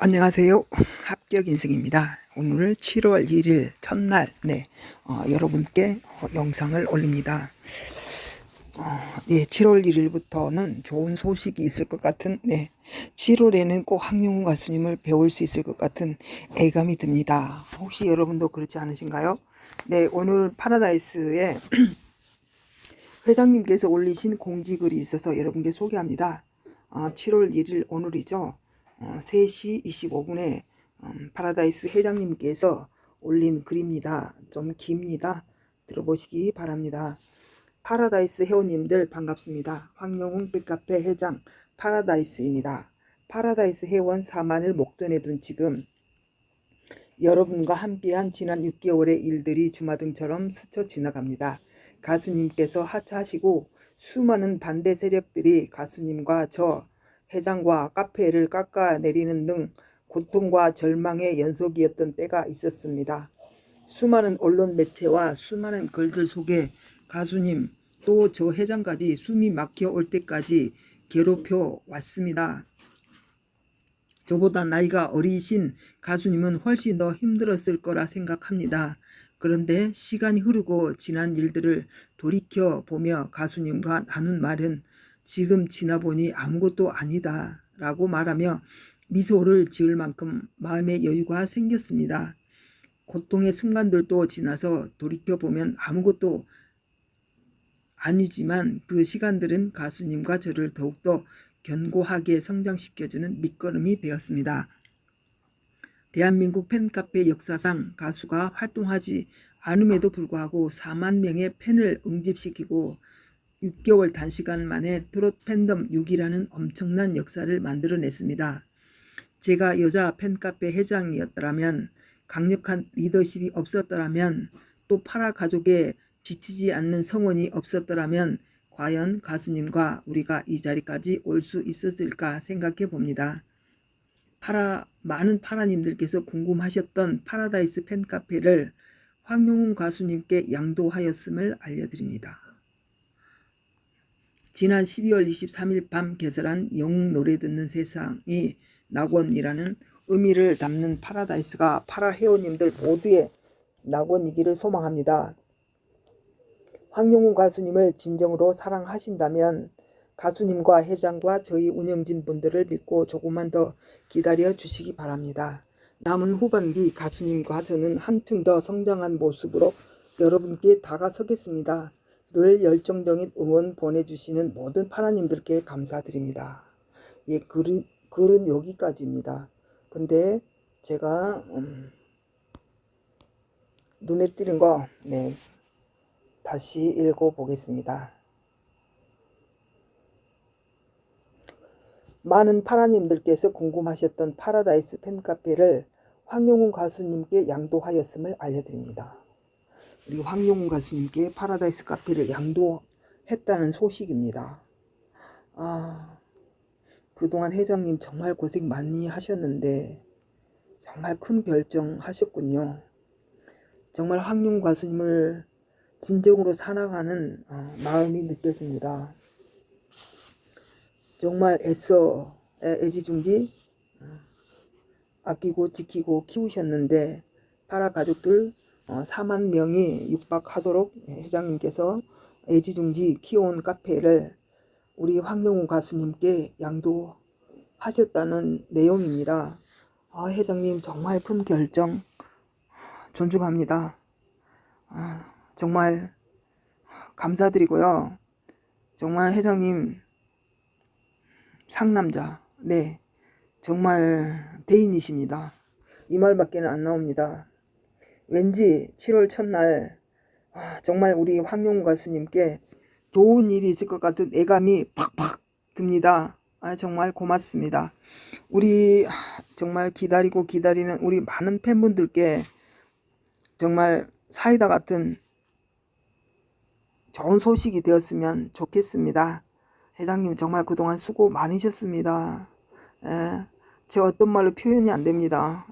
안녕하세요. 합격 인생입니다. 오늘 7월 1일 첫날, 네, 어, 여러분께 어, 영상을 올립니다. 어, 네, 7월 1일부터는 좋은 소식이 있을 것 같은, 네, 7월에는 꼭 황룡우 가수님을 배울 수 있을 것 같은 애감이 듭니다. 혹시 여러분도 그렇지 않으신가요? 네, 오늘 파라다이스에 회장님께서 올리신 공지글이 있어서 여러분께 소개합니다. 아, 7월 1일 오늘이죠. 어, 3시 25분에 음, 파라다이스 회장님께서 올린 글입니다. 좀 깁니다. 들어보시기 바랍니다. 파라다이스 회원님들 반갑습니다. 황영웅 백카페 회장 파라다이스입니다. 파라다이스 회원 4만을 목전에 둔 지금 여러분과 함께한 지난 6개월의 일들이 주마등처럼 스쳐 지나갑니다. 가수님께서 하차하시고 수많은 반대 세력들이 가수님과 저 회장과 카페를 깎아내리는 등 고통과 절망의 연속이었던 때가 있었습니다. 수많은 언론 매체와 수많은 글들 속에 가수님 또저 회장까지 숨이 막혀 올 때까지 괴롭혀 왔습니다. 저보다 나이가 어리신 가수님은 훨씬 더 힘들었을 거라 생각합니다. 그런데 시간이 흐르고 지난 일들을 돌이켜 보며 가수님과 나눈 말은 지금 지나보니 아무것도 아니다 라고 말하며 미소를 지을 만큼 마음의 여유가 생겼습니다. 고통의 순간들도 지나서 돌이켜보면 아무것도 아니지만 그 시간들은 가수님과 저를 더욱더 견고하게 성장시켜주는 밑거름이 되었습니다. 대한민국 팬카페 역사상 가수가 활동하지 않음에도 불구하고 4만 명의 팬을 응집시키고 6개월 단시간 만에 트롯 팬덤 6이라는 엄청난 역사를 만들어냈습니다. 제가 여자 팬카페 회장이었더라면 강력한 리더십이 없었더라면 또 파라 가족의 지치지 않는 성원이 없었더라면 과연 가수님과 우리가 이 자리까지 올 수 있었을까 생각해 봅니다. 파라 많은 파라님들께서 궁금하셨던 파라다이스 팬카페를 황용훈 가수님께 양도하였음을 알려드립니다. 지난 12월 23일 밤 개설한 영웅 노래 듣는 세상이 낙원이라는 의미를 담는 파라다이스가 파라 회원님들 모두의 낙원이기를 소망합니다. 황용우 가수님을 진정으로 사랑하신다면 가수님과 회장과 저희 운영진 분들을 믿고 조금만 더 기다려 주시기 바랍니다. 남은 후반기 가수님과 저는 한층 더 성장한 모습으로 여러분께 다가서겠습니다. 늘 열정적인 응원 보내주시는 모든 파라님들께 감사드립니다. 예, 글은, 글은 여기까지입니다. 근데 제가 음, 눈에 띄는 거 네, 다시 읽어보겠습니다. 많은 파라님들께서 궁금하셨던 파라다이스 팬카페를 황용훈 가수님께 양도하였음을 알려드립니다. 우리 황용훈 가수님께 파라다이스 카페를 양도했다는 소식입니다. 아, 그동안 회장님 정말 고생 많이 하셨는데 정말 큰 결정 하셨군요. 정말 황용 가수님을 진정으로 사랑하는 어, 마음이 느껴집니다. 정말 애써 애- 애지중지 어, 아끼고 지키고 키우셨는데 파라 가족들 어, 4만 명이 육박하도록 회장님께서 애지중지 키워온 카페를 우리 황영우 가수님께 양도하셨다는 내용입니다. 아, 회장님 정말 큰 결정 존중합니다. 아, 정말 감사드리고요. 정말 회장님 상남자, 네, 정말 대인이십니다. 이 말밖에는 안 나옵니다. 왠지 7월 첫날 아, 정말 우리 황용 가수님께 좋은 일이 있을 것 같은 애감이 팍팍 듭니다. 아, 정말 고맙습니다. 우리 아, 정말 기다리고 기다리는 우리 많은 팬분들께 정말 사이다 같은 좋은 소식이 되었으면 좋겠습니다. 회장님 정말 그동안 수고 많으셨습니다. 예, 제 어떤 말로 표현이 안 됩니다.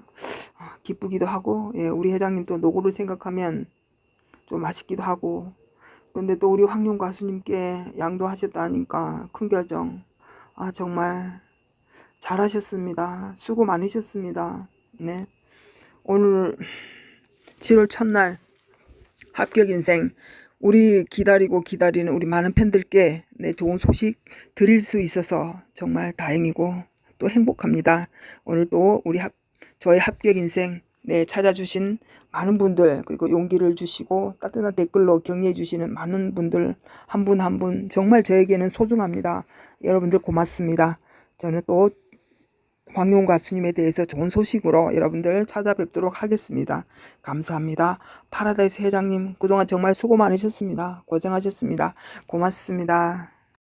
아, 기쁘기도 하고, 예, 우리 회장님 또 노고를 생각하면 좀 아쉽기도 하고, 근데 또 우리 황룡 가수님께 양도하셨다니까 큰 결정. 아, 정말 잘하셨습니다. 수고 많으셨습니다. 네. 오늘 7월 첫날 합격 인생 우리 기다리고 기다리는 우리 많은 팬들께 네, 좋은 소식 드릴 수 있어서 정말 다행이고 또 행복합니다. 오늘 또 우리 합, 저의 합격 인생 네, 찾아주신 많은 분들 그리고 용기를 주시고 따뜻한 댓글로 격려해 주시는 많은 분들 한분 한 분 정말 저에게는 소중합니다. 여러분들 고맙습니다. 저는 또 황용 가수님에 대해서 좋은 소식으로 여러분들 찾아뵙도록 하겠습니다. 감사합니다. 파라다이스 회장님 그동안 정말 수고 많으셨습니다. 고생하셨습니다. 고맙습니다.